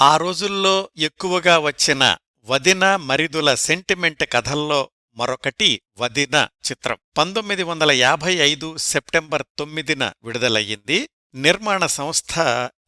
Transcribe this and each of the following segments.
ఆ రోజుల్లో ఎక్కువగా వచ్చిన వదిన మరిదుల సెంటిమెంట్ కథల్లో మరొకటి వదిన చిత్రం. పంతొమ్మిది వందల యాభై ఐదు సెప్టెంబర్ తొమ్మిదిన విడుదలయ్యింది. నిర్మాణ సంస్థ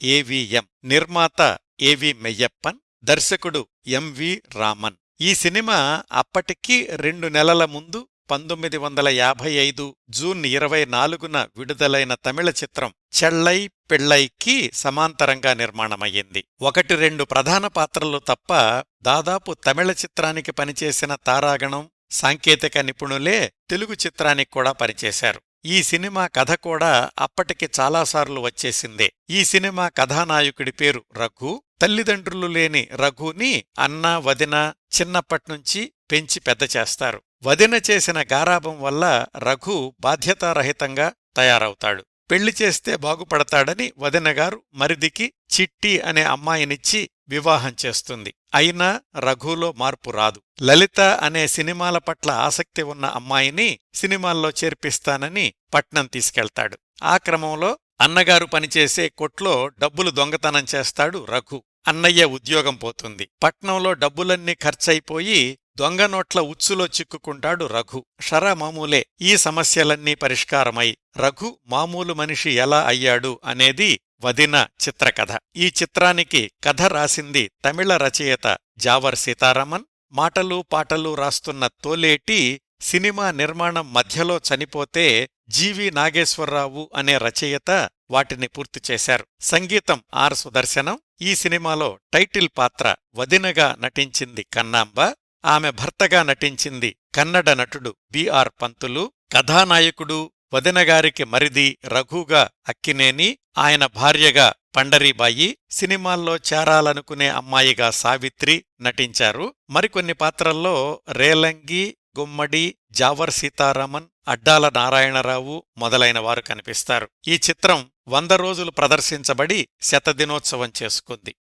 ఏవిఎం నిర్మాత ఏవి మెయ్యప్పన్ దర్శకుడు ఎంవి రామన్. ఈ సినిమా అప్పటికి రెండు నెలల ముందు పంతొమ్మిది వందల యాభై ఐదు జూన్ ఇరవై నాలుగున విడుదలైన తమిళ చిత్రం చెళ్ళై పెళ్ళైకి సమాంతరంగా నిర్మాణమయ్యింది. ఒకటి రెండు ప్రధాన పాత్రలు తప్ప దాదాపు తమిళ చిత్రానికి పనిచేసిన తారాగణం సాంకేతిక నిపుణులే తెలుగు చిత్రానికి కూడా పనిచేశారు. ఈ సినిమా కథ కూడా అప్పటికి చాలాసార్లు వచ్చేసిందే. ఈ సినిమా కథానాయకుడి పేరు రఘు. తల్లిదండ్రులు లేని రఘుని అన్న వదిన చిన్నప్పట్నుంచి పెంచి పెద్ద చేస్తారు. వదిన చేసిన గారాభం వల్ల రఘు బాధ్యతారహితంగా తయారవుతాడు. పెళ్ళి చేస్తే బాగుపడతాడని వదినగారు మరిదికి చిట్టి అనే అమ్మాయినిచ్చి వివాహం చేస్తుంది. అయినా రఘులో మార్పు రాదు. లలిత అనే సినిమాల పట్ల ఆసక్తి ఉన్న అమ్మాయిని సినిమాల్లో చేర్పిస్తానని పట్నం తీసుకెళ్తాడు. ఆ క్రమంలో అన్నగారు పనిచేసే కొట్లో డబ్బులు దొంగతనం చేస్తాడు రఘు. అన్నయ్య ఉద్యోగం పోతుంది. పట్నంలో డబ్బులన్నీ ఖర్చయిపోయి దొంగ నోట్ల ఉచ్చులో చిక్కుకుంటాడు రఘు. షరా మామూలే ఈ సమస్యలన్నీ పరిష్కారమై రఘు మామూలు మనిషి ఎలా అయ్యాడు అనేది వదిన చిత్రకథ. ఈ చిత్రానికి కథ రాసింది తమిళ రచయిత జావర్ సీతారామన్. మాటలు పాటలు రాస్తున్న తోలేటి సినిమా నిర్మాణం మధ్యలో చనిపోతే జీవి నాగేశ్వరరావు అనే రచయిత వాటిని పూర్తి చేశారు. సంగీతం ఆర్ సుదర్శనం. ఈ సినిమాలో టైటిల్ పాత్ర వదినగా నటించింది కన్నాంబ. ఆమె భర్తగా నటించింది కన్నడ నటుడు బిఆర్ పంతులు కథానాయకుడు వదినగారికి మరిది రఘుగా అక్కినేని ఆయన భార్యగా పండరీబాయి సినిమాల్లో చేరాలనుకునే అమ్మాయిగా సావిత్రి నటించారు. మరికొన్ని పాత్రల్లో రేలంగి గుమ్మడి జావర్ సీతారామన్ అడ్డాల నారాయణరావు మొదలైన వారు కనిపిస్తారు. ఈ చిత్రం వంద రోజులు ప్రదర్శించబడి శతదినోత్సవం చేసుకుంది.